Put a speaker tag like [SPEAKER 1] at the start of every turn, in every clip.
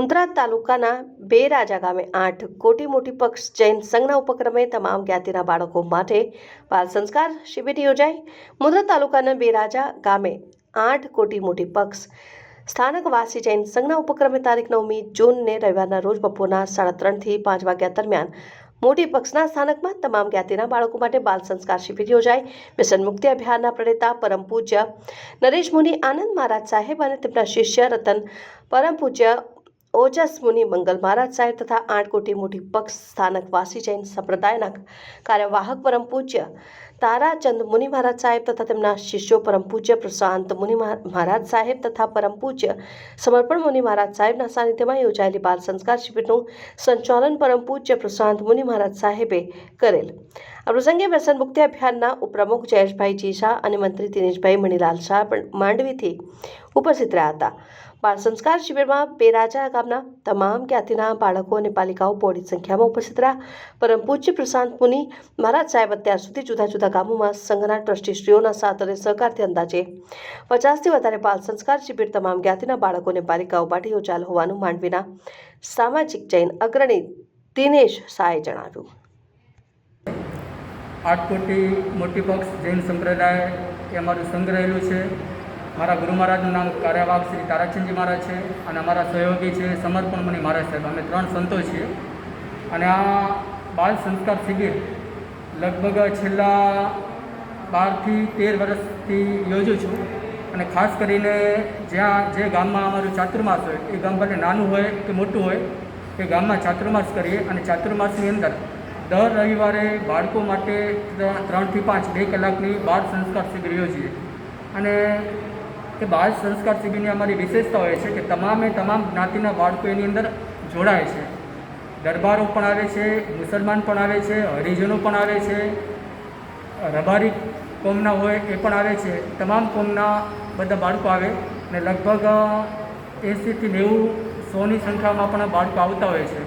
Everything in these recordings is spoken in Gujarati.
[SPEAKER 1] મુન્દ્રા તાલુકાના બેરાજા ગામે આઠ કોટી મોટી પક્ષ જૈન સંઘના ઉપક્રમે તમામ જ્ઞાતિના બાળકો માટે બાળ સંસ્કાર શિબિર યોજાઈ. મુન્દ્રા તાલુકાના બેરાજા ગામે આઠ કોટી મોટી પક્ષ સ્થાનક વાસી જૈન સંઘના ઉપક્રમે તારીખ નવમી જૂનને રવિવારના રોજ બપોરના સાડા ત્રણથી પાંચ વાગ્યા દરમિયાન મોટી પક્ષના સ્થાનકમાં તમામ જ્ઞાતિના બાળકો માટે બાલ સંસ્કાર શિબિર યોજાઈ. મિશન મુક્તિ અભિયાનના પ્રણેતા પરમ પૂજ્ય નરેશ મુનિ, આનંદ મહારાજ સાહેબ અને તેમના શિષ્ય રતન પરમ પૂજ્ય ઓજસ મુનિ મંગલ મહારાજ સાહેબ તથા આઠ કોટી મોટી પક્ષ સ્થાનક વાસી જૈન સંપ્રદાયના કાર્યવાહક પરમ પૂજ્ય તારાચંદ મુનિ મહારાજ સાહેબ તથા તેમના શિષ્યો પરમ પૂજ્ય પ્રશાંત મુનિ મહા- મહારાજ સાહેબ તથા પરમ પૂજ્ય સમર્પણ મુનિ મહારાજ સાહેબના સાનિધ્યમાં યોજાયેલી બાલ સંસ્કાર શિબિરનું સંચાલન પરમ પૂજ્ય પ્રશાંત મુનિ મહારાજ સાહેબે કરેલ. આ પ્રસંગે વ્યસન મુક્તિ અભિયાનના ઉપપ્રમુખ જયેશભાઈ જીશા અને મંત્રી દિનેશભાઈ મણીલાલ શાહ પણ માંડવીથી ઉપસ્થિત રહ્યા હતા. બાળ સંસ્કાર શિબિરમાં બેરાજા ગામના તમામ જ્ઞાતિના બાળકો અને પાલિકાઓ બોડી સંખ્યામાં ઉપસ્થિત રહ્યા. પરમ પૂજ્ય પ્રશાંત મુનિ મહારાજ સાહેબ અત્યાર સુધી જુદા જુદા ગામોમાં સંઘના ટ્રસ્ટીશ્રીઓના સાથ અને સહકારથી અંદાજે પચાસથી વધારે બાળ સંસ્કાર શિબિર તમામ જ્ઞાતિના બાળકો અને બાલિકાઓ માટે યોજાયેલ હોવાનું માંડવીના સામાજિક જૈન અગ્રણી દિનેશ શાહે જણાવ્યું.
[SPEAKER 2] આઠ કોટી મોટી પક્ષ જૈન સંપ્રદાય એ અમારું સંઘ રહેલું છે. મારા ગુરુ મહારાજનું નામ કાર્યવાહક શ્રી તારાચંદજી મહારાજ છે અને અમારા સહયોગી છે સમર્પણ મુનિ મહારાજ સાહેબ. અમે ત્રણ સંતો છીએ. અને આ બાળ સંસ્કાર શિબિર લગભગ છેલ્લા બારથી તેર વર્ષથી યોજું છું. અને ખાસ કરીને જ્યાં જે ગામમાં અમારું ચાતુર્માસ હોય, એ ગામ ભલે નાનું હોય કે મોટું હોય, એ ગામમાં ચાતુર્માસ કરીએ અને ચાતુર્માસની અંદર દર રવિવારે બાળકો માટે ત્રણથી પાંચ બે કલાકની બાળ સંસ્કાર શિબિર યોજીએ. અને એ બાળ સંસ્કાર શિબિરની અમારી વિશેષતા હોય છે કે તમામે તમામ જ્ઞાતિના બાળકો એની અંદર જોડાય છે. દરબારો પણ આવે છે, મુસલમાન પણ આવે છે, હરિજનો પણ આવે છે, રબારી કોમના હોય એ પણ આવે છે. તમામ કોમના બધા બાળકો આવે અને લગભગ એંસીથી નેવું સોની સંખ્યામાં પણ બાળકો આવતા હોય છે.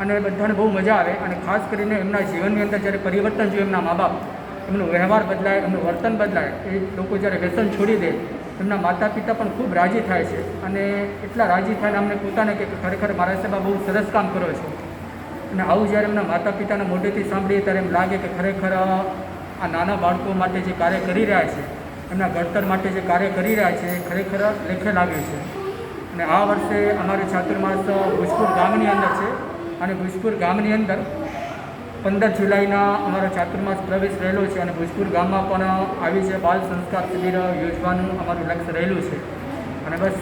[SPEAKER 2] અને બધાને બહુ મજા આવે અને ખાસ કરીને એમના જીવનની અંદર જ્યારે પરિવર્તન જોઈએ એમના મા બાપ એમનો વ્યવહાર બદલાય, એમનું વર્તન બદલાય, એ લોકો જ્યારે વ્યસન છોડી દે એમના માતા પિતા પણ ખૂબ રાજી થાય છે અને એટલા રાજી થાય અમને પોતાને કે ખરેખર મારા સાહેબ બહુ સરસ કામ કરો છો. અને આવું જ્યારે એમના માતા પિતાના મોઢેથી સાંભળીએ ત્યારે એમ લાગે કે ખરેખર આ નાના બાળકો માટે જે કાર્ય કરી રહ્યા છે, એમના ઘડતર માટે જે કાર્ય કરી રહ્યા છે, એ ખરેખર લેખે લાગ્યું છે. અને આ વર્ષે અમારું ચાતુર્માસ ભુજપુર ગામની અંદર છે અને ભુજપુર ગામની અંદર પંદર જુલાઈના અમારો ચાતુર્માસ પ્રવેશ રહેલો છે અને ભુજપુર ગામમાં પણ આવી છે બાલ સંસ્કાર શિબિર યોજવાનું અમારું લક્ષ્ય રહેલું છે. અને બસ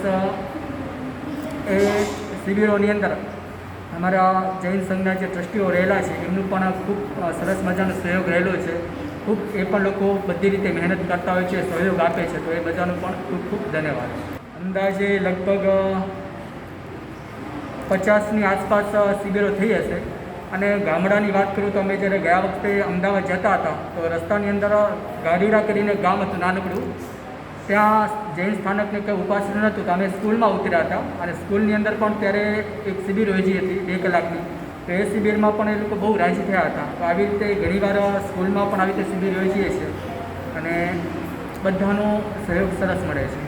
[SPEAKER 2] એ શિબિરોની અંદર અમારા જૈન સંઘના જે ટ્રસ્ટીઓ રહેલા છે, એમનું પણ ખૂબ સરસ મજાનો સહયોગ રહેલો છે. ખૂબ, એ પણ લોકો બધી રીતે મહેનત કરતા હોય છે, સહયોગ આપે છે, તો એ બધાનો પણ ખૂબ ખૂબ ધન્યવાદ. અંદાજે લગભગ પચાસની આસપાસ શિબિરો થઈ હશે. અને ગામડાની વાત કરું તો અમે જ્યારે ગયા વખતે અમદાવાદ જતા હતા, તો રસ્તાની અંદર ગાડીરા કરીને ગામ હતું નાનકડું. ત્યાં જૈન સ્થાનકને કંઈ ઉપાસન નહોતું, તો અમે સ્કૂલમાં ઉતર્યા હતા. અને સ્કૂલની અંદર પણ ત્યારે એક શિબિર યોજી હતી, બે કલાકની. તો એ શિબિરમાં પણ એ લોકો બહુ રાજી થયા હતા. તો આવી રીતે ઘણીવાર સ્કૂલમાં પણ આવી રીતે શિબિર યોજીએ છીએ અને બધાનો સહયોગ સરસ મળે છે.